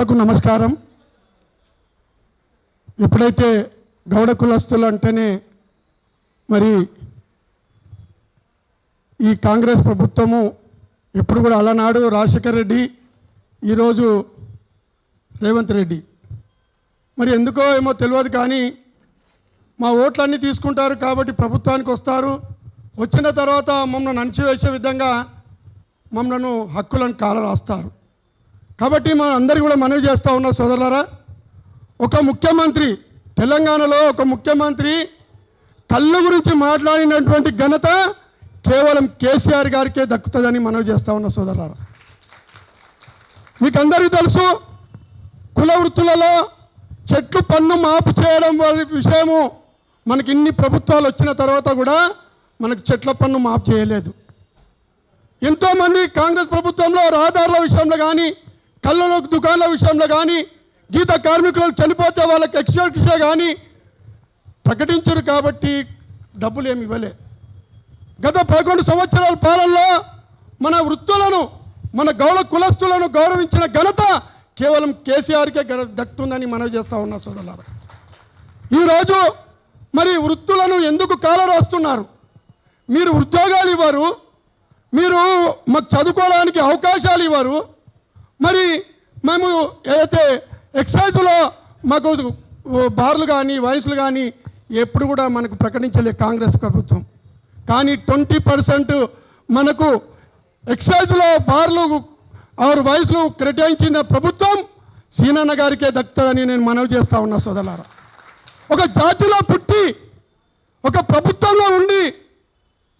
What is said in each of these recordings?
సభకు నమస్కారం. ఎప్పుడైతే గౌడ కులస్తులు అంటేనే మరి ఈ కాంగ్రెస్ ప్రభుత్వము ఎప్పుడు కూడా అలనాడు రాజశేఖర్ రెడ్డి ఈరోజు రేవంత్ రెడ్డి. మరి ఎందుకో ఏమో తెలియదు కానీ మా ఓట్లన్నీ తీసుకుంటారు కాబట్టి ప్రభుత్వానికి వస్తారు. వచ్చిన తర్వాత మమ్మల్ని అణచివేసే విధంగా మమ్మల్ని హక్కులను కాల రాస్తారు కాబట్టి మన అందరికీ కూడా మనవి చేస్తూ ఉన్న సోదరులారా ఒక ముఖ్యమంత్రి తెలంగాణలో ఒక ముఖ్యమంత్రి కళ్ళు గురించి మాట్లాడినటువంటి ఘనత కేవలం కేసీఆర్ గారికే దక్కుతుందని మనవి చేస్తూ ఉన్న సోదరులారా. మీకు అందరికీ తెలుసు కుల వృత్తులలో చెట్లు పన్ను మాపు చేయడం వారి విషయము మనకి ఇన్ని ప్రభుత్వాలు వచ్చిన తర్వాత కూడా మనకు చెట్ల పన్ను మాపు చేయలేదు. ఎంతోమంది కాంగ్రెస్ ప్రభుత్వంలో రహదారుల విషయంలో కానీ కళ్ళలో దుకాణాల విషయంలో కానీ గీత కార్మికులకు చనిపోతే వాళ్ళకి ఎక్స్ట్రా కానీ ప్రకటించరు కాబట్టి డబ్బులు ఏమి ఇవ్వలే. గత పదకొండు సంవత్సరాల పాలనలో మన వృత్తులను మన గౌరవ కులస్తులను గౌరవించిన ఘనత కేవలం కేసీఆర్కే గ దక్కుతుందని మనవి చేస్తూ ఉన్నా సోదరులారా. ఈరోజు మరి వృత్తులను ఎందుకు కాల రాస్తున్నారు? మీరు ఉద్యోగాలు ఇవ్వరు మీరు మాకు చదువుకోవడానికి అవకాశాలు ఇవ్వరు మరి మేము ఏదైతే ఎక్సైజ్లో మాకు బార్లు కానీ వయసులు కానీ ఎప్పుడు కూడా మనకు ప్రకటించలే కాంగ్రెస్ ప్రభుత్వం. కానీ ట్వంటీ పర్సెంట్ మనకు ఎక్సైజ్లో బార్లు ఆరు వయసులు కేటాయించిన ప్రభుత్వం సీనన్న గారికే దక్కుతుందని నేను మనవి చేస్తా ఉన్నా సోదరులారా. ఒక జాతిలో పుట్టి ఒక ప్రభుత్వంలో ఉండి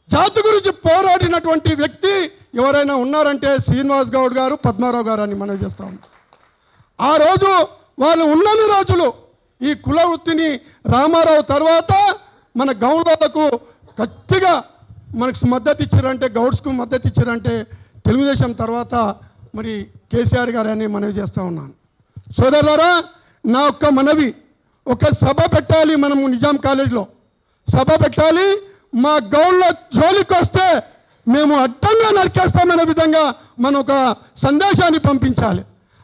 జాతి గురించి పోరాడినటువంటి వ్యక్తి ఎవరైనా ఉన్నారంటే శ్రీనివాస్ గౌడ్ గారు పద్మారావు గారు అని మనవి చేస్తా ఉన్నాం. ఆ రోజు వాళ్ళు ఉన్నన్ని రోజులు ఈ కుల వృత్తిని రామారావు తర్వాత మన గౌడ్లకు గట్టిగా మనకు మద్దతు ఇచ్చారంటే గౌడ్స్కు మద్దతు ఇచ్చారంటే తెలుగుదేశం తర్వాత మరి కేసీఆర్ గారు అని మనవి చేస్తూ ఉన్నాను సోదరులారా నా ఒక్క మనవి ఒక సభ పెట్టాలి మనము నిజాం కాలేజీలో. సభ పెట్టాలి మా గౌడ్ల జోలికి వస్తే మేము అడ్డంగా నరికేస్తామనే విధంగా మనం ఒక సందేశాన్ని పంపించాలి.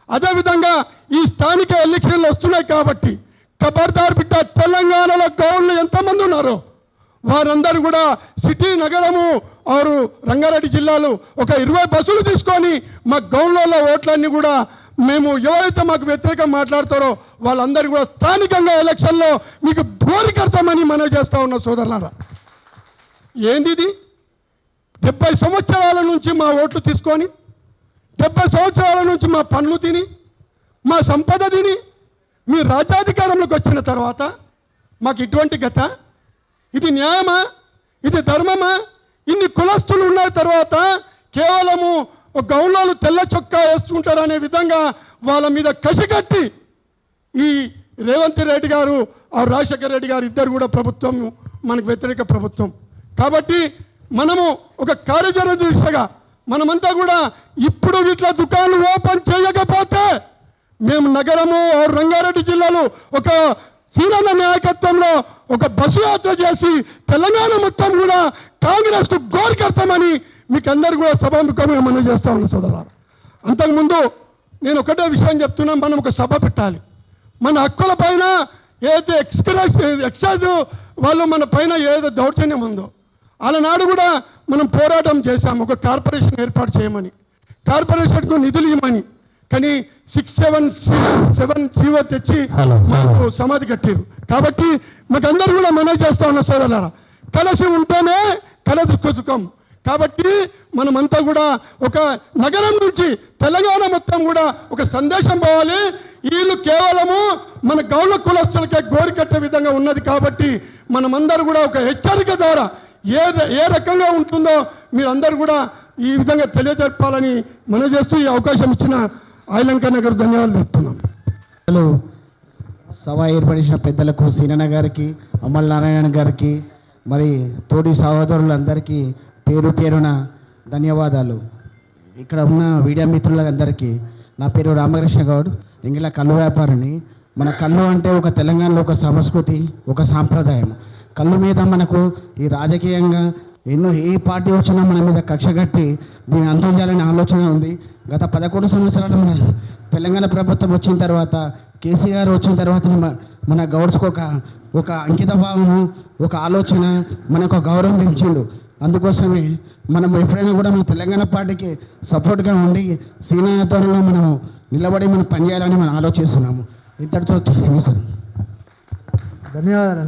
అదేవిధంగా ఈ స్థానిక ఎలక్షన్లు వస్తున్నాయి కాబట్టి ఖబర్దార్ బిడ్డ తెలంగాణలో గౌళ్ళు ఎంతమంది ఉన్నారో వారందరూ కూడా సిటీ నగరము ఆరు రంగారెడ్డి జిల్లాలో ఒక ఇరవై బస్సులు తీసుకొని మా గౌన్లలో ఓట్లన్నీ కూడా మేము ఎవరైతే మాకు వ్యతిరేకంగా మాట్లాడతారో వాళ్ళందరూ కూడా స్థానికంగా ఎలక్షన్లో మీకు బోరికడతామని మనవి చేస్తూ ఉన్న సోదరులారా. ఏంది డెబ్బై సంవత్సరాల నుంచి మా ఓట్లు తీసుకొని డెబ్బై సంవత్సరాల నుంచి మా పనులు తిని మా సంపద తిని మీ రాజ్యాధికారంలోకి వచ్చిన తర్వాత మాకు ఇటువంటి గత. ఇది న్యాయమా? ఇది ధర్మమా? ఇన్ని కులస్తులు ఉన్న తర్వాత కేవలము ఒక తెల్ల చొక్కా వేసుకుంటారనే విధంగా వాళ్ళ మీద కసిగట్టి ఈ రేవంత్ రెడ్డి గారు ఆ రాజశేఖర రెడ్డి గారు ఇద్దరు కూడా ప్రభుత్వం మనకు వ్యతిరేక ప్రభుత్వం. కాబట్టి మనము ఒక కార్యచరణ దృష్టిగా మనమంతా కూడా ఇప్పుడు ఇట్లా దుకాణాలు ఓపెన్ చేయకపోతే మేము నగరము రంగారెడ్డి జిల్లాలో ఒక సీనన్న నాయకత్వంలో ఒక బస్సు యాత్ర చేసి తెలంగాణ మొత్తం కూడా కాంగ్రెస్కు గోరికడతామని మీకు అందరు కూడా సభాముఖంగా మనం చేస్తా ఉన్నాం సోదరు అంతకుముందు నేను ఒకటే విషయం చెప్తున్నాం మనం ఒక సభ పెట్టాలి. మన హక్కుల పైన ఏదైతే ఎక్స్ప్రెస్ ఎక్సైజ్ వాళ్ళు మన పైన ఏదో దౌర్జన్యం ఉందో అలనాడు కూడా మనం పోరాటం చేశాం. ఒక కార్పొరేషన్ ఏర్పాటు చేయమని. కార్పొరేషన్కు నిధులు ఇవ్వమని. కానీ సిక్స్ సెవెన్ సెవెన్ జీవో తెచ్చి మాకు సమాధి కట్టారు. కాబట్టి మాకు అందరూ కూడా మనవి చేస్తా ఉన్న సోదరులారా. కలిసి ఉంటేనే కలసి సుఖం. కాబట్టి మనమంతా కూడా ఒక నగరం నుంచి తెలంగాణ మొత్తం కూడా ఒక సందేశం పోవాలి. వీళ్ళు కేవలము మన గౌడ కులస్తులకే గోరికట్టే విధంగా ఉన్నది కాబట్టి మనమందరూ కూడా ఒక హెచ్చరిక ద్వారా ఏ ఏ రకంగా ఉంటుందో మీరందరూ కూడా ఈ విధంగా తెలియజెప్పాలని మనం చేస్తూ ఈ అవకాశం ఇచ్చిన ఆయిలంక నగర్ ధన్యవాదాలు చెప్తున్నాం హలో. సభ ఏర్పడిన పెద్దలకు సీనన్న గారికి అమల్ నారాయణ గారికి మరి తోటి సహోదరులందరికీ పేరు పేరున ధన్యవాదాలు. ఇక్కడ ఉన్న మీడియా మిత్రులందరికీ నా పేరు రామకృష్ణ గౌడ్ ఇంగిలా కళ్ళు వ్యాపారిని. మన కళ్ళు అంటే ఒక తెలంగాణలో ఒక సంస్కృతి ఒక సాంప్రదాయం. కళ్ళు మీద మనకు ఈ రాజకీయంగా ఎన్నో ఏ పార్టీ వచ్చినా మన మీద కక్ష కట్టి దీన్ని అంతం చేయాలనే ఆలోచన ఉంది. గత పదకొండు సంవత్సరాలు మన తెలంగాణ ప్రభుత్వం వచ్చిన తర్వాత కేసీఆర్ వచ్చిన తర్వాత మన మన గౌడ్స్కి ఒక ఒక అంకిత భావము ఒక ఆలోచన మనకు ఒక గౌరవం పెంచిండు. అందుకోసమే మనం ఎప్పుడైనా కూడా మన తెలంగాణ పార్టీకి సపోర్ట్గా ఉండి సీనాతోరణలో మనము నిలబడి మనం పనిచేయాలని మనం ఆలోచిస్తున్నాము. ఇంతటితో ధన్యవాదాలు